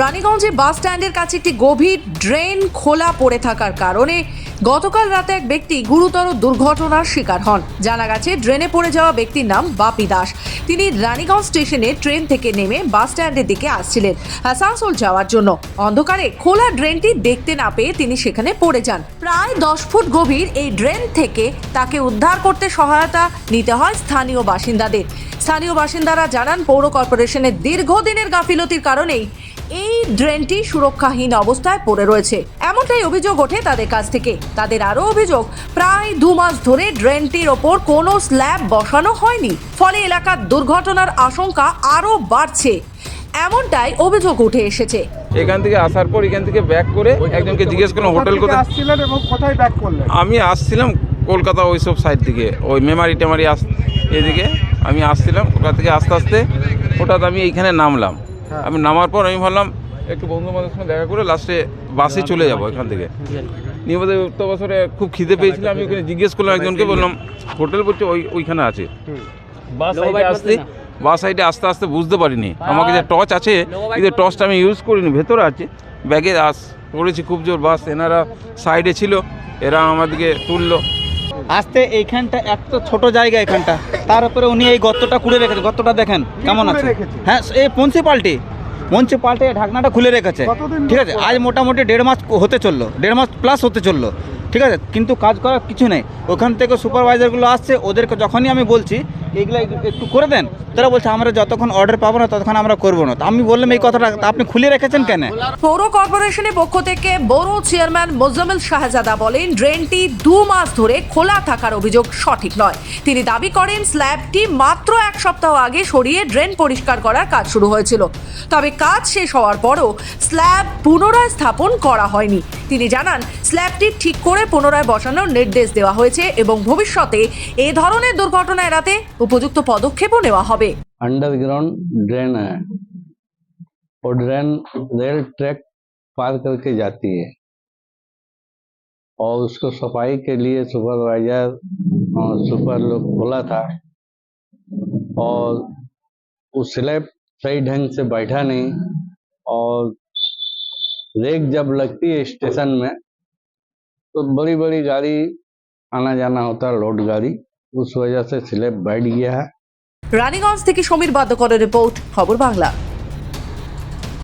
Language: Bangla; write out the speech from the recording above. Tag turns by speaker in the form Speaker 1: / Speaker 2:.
Speaker 1: রানীগঞ্জে বাস স্ট্যান্ডের কাছে একটি গভীর ড্রেন খোলা পড়ে থাকার কারণে গতকাল রাতে এক ব্যক্তি গুরুতর দুর্ঘটনার শিকার হন। জানা গেছে, ড্রেনে পড়ে যাওয়া ব্যক্তির নাম বাপি দাস। তিনি রানীগঞ্জ স্টেশনে ট্রেন থেকে নেমে বাস স্ট্যান্ডের দিকে আসছিলেন আসানসোল যাওয়ার জন্য। অন্ধকারে খোলা ড্রেনটি দেখতে না পেয়ে তিনি সেখানে পড়ে যান। প্রায় দশ ফুট গভীর এই ড্রেন থেকে তাকে উদ্ধার করতে সহায়তা নিতে হয় স্থানীয় বাসিন্দাদের। স্থানীয় বাসিন্দারা জানান, পৌর কর্পোরেশনের দীর্ঘদিনের গাফিলতির কারণেই এই ড্রেনটি সুরক্ষাহীন অবস্থায় পড়ে রয়েছে। এমনটাই অভিযোগ ওঠে তাদের কাছ থেকে। তাদের আরও অভিযোগ প্রায় দু মাস ধরে ড্রেনটির ওপর কোনো স্ল্যাব বসানো হয়নি। ফলে এলাকার দুর্ঘটনার আশঙ্কা আরও বাড়ছে। এমনটাই অভিযোগ উঠে এসেছে।
Speaker 2: এখান থেকে আসার পর এখান থেকে ব্যাক করে একজনকে জিজ্ঞেস করলাম হোটেল কোথায়?
Speaker 3: আসছিলেন এবং কোথায় ব্যাক করলেন?
Speaker 2: আমি আসছিলাম কলকাতা ওই সব সাইড থেকে ওই মেমারি টেমারি আস এদিকে। আমি আসছিলাম কলকাতা থেকে আস্তে আস্তে হঠাৎ আমি এইখানে নামলাম। আমি নামার পর আমি ভাবলাম একটু বন্ধু বান্ধবের সঙ্গে দেখা করে লাস্টে বাসে চলে যাব এখান থেকে। নিয়ে বোধহয় উত্তর বছরে খুব খিদে পেয়েছিল। আমি ওখানে জিজ্ঞেস করলাম একজনকে বললাম হোটেল বলছে ওই ওইখানে আছে। বাস সাইডে আসতে বাস সাইডে আস্তে আস্তে বুঝতে পারিনি। আমাকে যে টর্চ আছে কিন্তু টর্চটা আমি ইউজ করিনি ভেতরে আছে। ব্যাগে আস পড়েছি খুব জোর। বাস এনারা সাইডে ছিল এরা আমাদেরকে তুললো।
Speaker 4: আসতে এইখানটা এত ছোট জায়গা এখানটা। তার উপরে উনি এই গর্তটা খুলে রেখেছে। গর্তটা দেখেন কেমন আছে? হ্যাঁ এই মিউনিসিপাল্টি পাল্টে ঢাকনাটা খুলে রেখেছে। ঠিক আছে আজ মোটামুটি দেড় মাস হতে চলল। দেড় মাস প্লাস হতে চলল। ঠিক আছে কিন্তু কাজ করার কিছু নেই। ওখান থেকে সুপারভাইজারগুলো আসছে ওদেরকে যখনই আমি বলছি এইগুলো একটু- করে দেন। তারা বলছে, আমরা যতক্ষণ অর্ডার পাবো না, ততক্ষণ আমরা করব না। আমি বললাম, এই কথাটা আপনি খুলে রেখেছেন কেন?
Speaker 1: পৌর কর্পোরেশনের পক্ষ থেকে বড় চেয়ারম্যান মোজাম্মেল শাহজাদা বলেন, ড্রেনটি দু মাস ধরে খোলা থাকার অভিযোগ সঠিক নয়। তিনি দাবি করেন, স্ল্যাবটি মাত্র এক সপ্তাহ আগে সরিয়ে ড্রেন পরিষ্কার করার কাজ শুরু হয়েছিল। তবে কাজ শেষ হওয়ার পরও স্ল্যাব পুনরায় স্থাপন করা হয়নি। তিনি জানান, স্ল্যাবটি ঠিক করে পুনরায় বসানোর নির্দেশ দেওয়া হয়েছে এবং ভবিষ্যতে এ ধরনের দুর্ঘটনা এড়াতে উপযুক্ত পদক্ষেপও নেওয়া হবে
Speaker 5: अंडरग्राउंड ड्रेन है वो ड्रेन रेल ट्रैक पार करके जाती है और उसको सफाई के लिए सुपरवाइजर और सुपर लोग खोला था और उस स्लैब सही ढंग से बैठा नहीं और रेक जब लगती है स्टेशन में तो बड़ी बड़ी गाड़ी आना जाना होता है लोड गाड़ी उस वजह से स्लैब बैठ गया है
Speaker 1: রানীগঞ্জ থেকে সমীর বাদ্যকরের রিপোর্ট খবর বাংলা